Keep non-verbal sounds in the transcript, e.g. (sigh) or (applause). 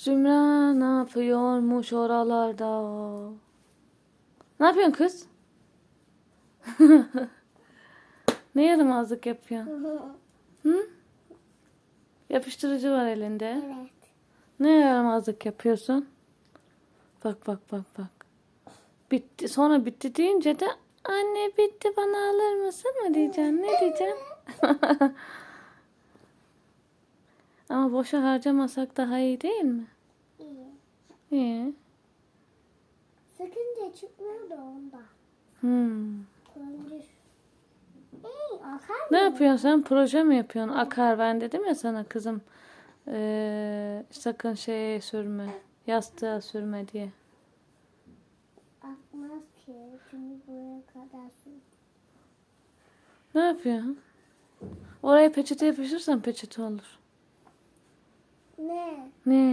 Zümra ne yapıyormuş oralarda? Ne yapıyorsun kız? (laughs) ne yaramazlık yapıyorsun? Hı? Yapıştırıcı var elinde. evet. Ne yaramazlık yapıyorsun? Bak bak bak bak. Bitti. Sonra bitti deyince de anne bitti bana alır mısın mı diyeceksin? Ne diyeceksin? (laughs) Ama boşa harcamasak daha iyi değil mi? İyi. İyi. Sıkınca çıkmıyor da onda. Hmm. Önce İyi akar Ne yapıyorsun sen? Proje mi yapıyorsun? Akar ben dedim ya sana kızım. Ee, sakın şeye sürme. Yastığa sürme diye. Akmaz ki. Çünkü buraya kadar su. Ne yapıyorsun? Oraya peçete yapıştırsan peçete olur. Ne? Ne?